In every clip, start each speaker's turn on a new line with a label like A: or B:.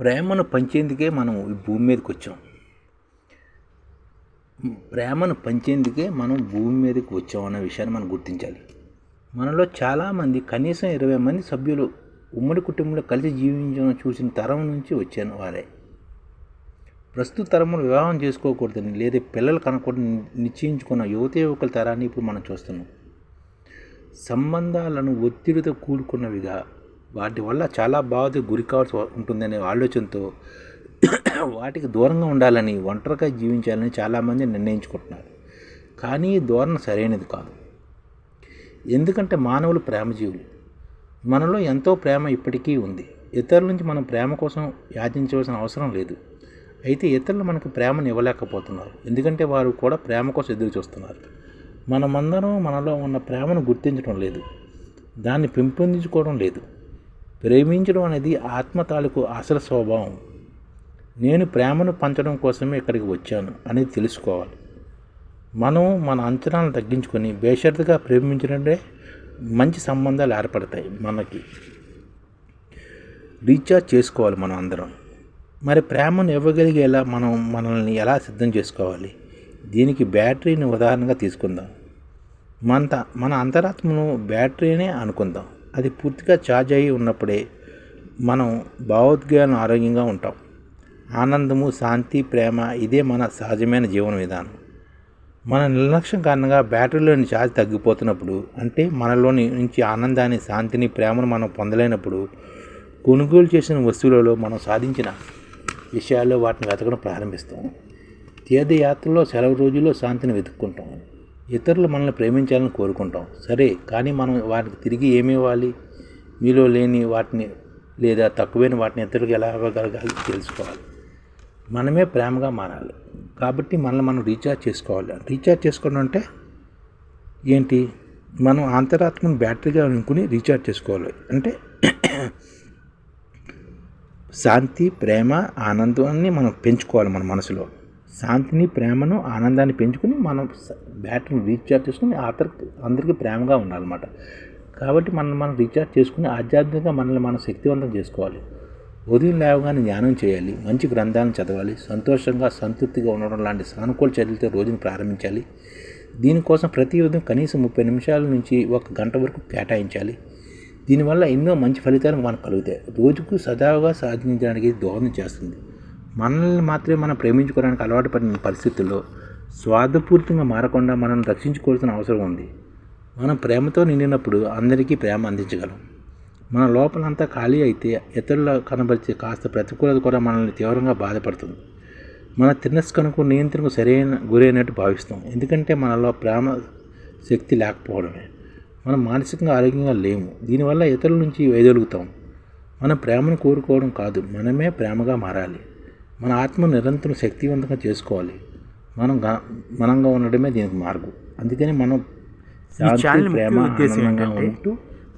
A: ప్రేమను పంచేందుకే మనం ఈ భూమి మీదకి వచ్చాం ప్రేమను పంచేందుకే మనం భూమి మీదకి వచ్చాం అన్న విషయాన్ని మనం గుర్తించాలి. మనలో చాలామంది కనీసం ఇరవై మంది సభ్యులు ఉమ్మడి కుటుంబంలో కలిసి జీవించడం చూసిన తరం నుంచి వచ్చాను వారే. ప్రస్తుత తరంలో వివాహం చేసుకోకూడదని లేదా పిల్లలు కనకూడదని నిశ్చయించుకున్న యువత యువకుల తరాన్ని ఇప్పుడు మనం చూస్తున్నాం. సంబంధాలను ఒత్తిడితో కూడుకున్నవిగా వాటి వల్ల చాలా బాధ గురి కావాల్సి ఉంటుందనే ఆలోచనతో వాటికి దూరంగా ఉండాలని ఒంటరిగా జీవించాలని చాలామంది నిర్ణయించుకుంటున్నారు. కానీ ఈ ధోరణ సరైనది కాదు. ఎందుకంటే మానవులు ప్రేమజీవులు. మనలో ఎంతో ప్రేమ ఇప్పటికీ ఉంది. ఇతరుల నుంచి మనం ప్రేమ కోసం యాచించవలసిన అవసరం లేదు. అయితే ఇతరులు మనకు ప్రేమను ఇవ్వలేకపోతున్నారు. ఎందుకంటే వారు కూడా ప్రేమ కోసం ఎదురు చూస్తున్నారు. మనమందరం మనలో ఉన్న ప్రేమను గుర్తించడం లేదు. దాన్ని పెంపొందించుకోవడం లేదు. ప్రేమించడం అనేది ఆత్మ తాలూకు అసలు స్వభావం. నేను ప్రేమను పంచడం కోసమే ఇక్కడికి వచ్చాను అనేది తెలుసుకోవాలి. మనం మన అంచనాలను తగ్గించుకొని బేషరతుగా ప్రేమించడంటే మంచి సంబంధాలు ఏర్పడతాయి మనకి. రీఛార్జ్ చేసుకోవాలి మనం అందరం. మరి ప్రేమను ఇవ్వగలిగేలా మనం మనల్ని ఎలా సిద్ధం చేసుకోవాలి? దీనికి బ్యాటరీని ఉదాహరణగా తీసుకుందాం. మన మన అంతరాత్మను బ్యాటరీనే అనుకుందాం. అది పూర్తిగా ఛార్జ్ అయి ఉన్నప్పుడే మనం భావోద్వేగాలను ఆరోగ్యంగా ఉంటాం. ఆనందము శాంతి ప్రేమ ఇదే మన సహజమైన జీవన విధానం. మన నిర్లక్ష్యం కారణంగా బ్యాటరీలోని ఛార్జ్ తగ్గిపోతున్నప్పుడు అంటే మనలోని నుంచి ఆనందాన్ని శాంతిని ప్రేమను మనం పొందలేనప్పుడు కొనుగోలు చేసిన వస్తువులలో మనం సాధించిన విషయాల్లో వాటిని వెతకడం ప్రారంభిస్తాం. తీర్థయాత్రలో సెలవు రోజుల్లో శాంతిని వెతుక్కుంటాం. ఇతరులు మనల్ని ప్రేమించాలని కోరుకుంటాం. సరే కానీ మనం వారికి తిరిగి ఏమి ఇవ్వాలి మీలో లేని వాటిని లేదా తక్కువైన వాటిని ఇతరులకు ఎలా ఇవ్వగలగాలి తెలుసుకోవాలి. మనమే ప్రేమగా మారాలి. కాబట్టి మనల్ని మనం రీఛార్జ్ చేసుకోవాలి. రీఛార్జ్ చేసుకోవడం అంటే ఏంటి? మనం అంతరాత్మను బ్యాటరీగా అనుకుని రీఛార్జ్ చేసుకోవాలి. అంటే శాంతి ప్రేమ ఆనందాన్ని మనం పెంచుకోవాలి మన మనసులో. శాంతిని ప్రేమను ఆనందాన్ని పెంచుకుని మనం బ్యాటరీని రీఛార్జ్ చేసుకుని అందరికి అందరికీ ప్రేమగా ఉండాలన్నమాట. కాబట్టి మనం మనం రీఛార్జ్ చేసుకుని ఆధ్యాత్మికంగా మనల్ని మనం శక్తివంతం చేసుకోవాలి. ఉదయం లేవగానే ధ్యానం చేయాలి మంచి గ్రంథాలను చదవాలి సంతోషంగా సంతృప్తిగా ఉండడం లాంటి సానుకూల చర్యలతో రోజును ప్రారంభించాలి. దీనికోసం ప్రతి ఉదయం కనీసం ముప్పై నిమిషాల నుంచి ఒక గంట వరకు కేటాయించాలి. దీనివల్ల ఎన్నో మంచి ఫలితాలు మనకు కలుగుతాయి. రోజుకు సదావుగా సాధించడానికి దోహదం చేస్తుంది. మనల్ని మాత్రమే మనం ప్రేమించుకోవడానికి అలవాటు పడిన పరిస్థితుల్లో స్వార్థపూర్తిగా మారకుండా మనం రక్షించుకోవాల్సిన అవసరం ఉంది. మనం ప్రేమతో నిండినప్పుడు అందరికీ ప్రేమ అందించగలం. మన లోపలంతా ఖాళీ అయితే ఇతరుల కనబరిచే కాస్త ప్రతికూలత కూడా మనల్ని తీవ్రంగా బాధపడుతుంది. మన తిరస్కరణకు నియంత్రణకు సరైన గురైనట్టు భావిస్తాం. ఎందుకంటే మనలో ప్రేమ శక్తి లేకపోవడమే. మనం మానసికంగా ఆరోగ్యంగా లేము. దీనివల్ల ఇతరుల నుంచి వేదొలుగుతాం. మనం ప్రేమను కోరుకోవడం కాదు. మనమే ప్రేమగా మారాలి. మన ఆత్మ నిరంతరం శక్తివంతంగా చేసుకోవాలి. మనం మనంగా ఉండడమే దీనికి మార్గం. అందుకని మనం ప్రేమ ఆనందంగా ఉంటూ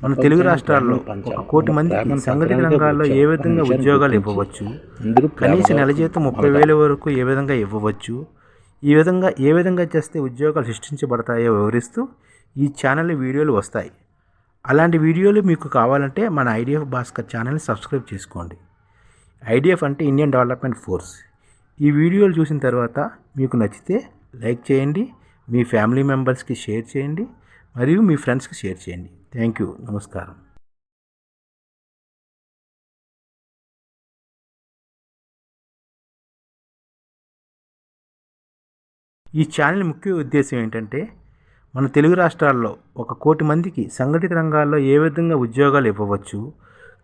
B: మన తెలుగు రాష్ట్రాల్లో ఒక కోటి మంది సంఘటిత రంగాల్లో ఏ విధంగా ఉద్యోగాలు ఇవ్వవచ్చు? కనీస నెల జీతం ముప్పై వేల వరకు ఏ విధంగా ఇవ్వవచ్చు? ఈ విధంగా ఏ విధంగా చేస్తే ఉద్యోగాలు సృష్టించబడతాయో వివరిస్తూ ఈ ఛానల్ వీడియోలు వస్తాయి. అలాంటి వీడియోలు మీకు కావాలంటే మన ఐడిఎఫ్ భాస్కర్ ఛానల్ని సబ్స్క్రైబ్ చేసుకోండి. ఐడిఎఫ్ అంటే ఇండియన్ డెవలప్మెంట్ ఫోర్స్. ఈ వీడియోలు చూసిన తర్వాత మీకు నచ్చితే లైక్ చేయండి మీ ఫ్యామిలీ మెంబర్స్కి షేర్ చేయండి మరియు మీ ఫ్రెండ్స్కి షేర్ చేయండి. Thank you. నమస్కారం. ఈ ఛానల్ ముఖ్య ఉద్దేశం ఏంటంటే మన తెలుగు రాష్ట్రాల్లో ఒక కోటి మందికి సంఘటిత రంగాల్లో ఏ విధంగా ఉద్యోగాలు ఇవ్వవచ్చు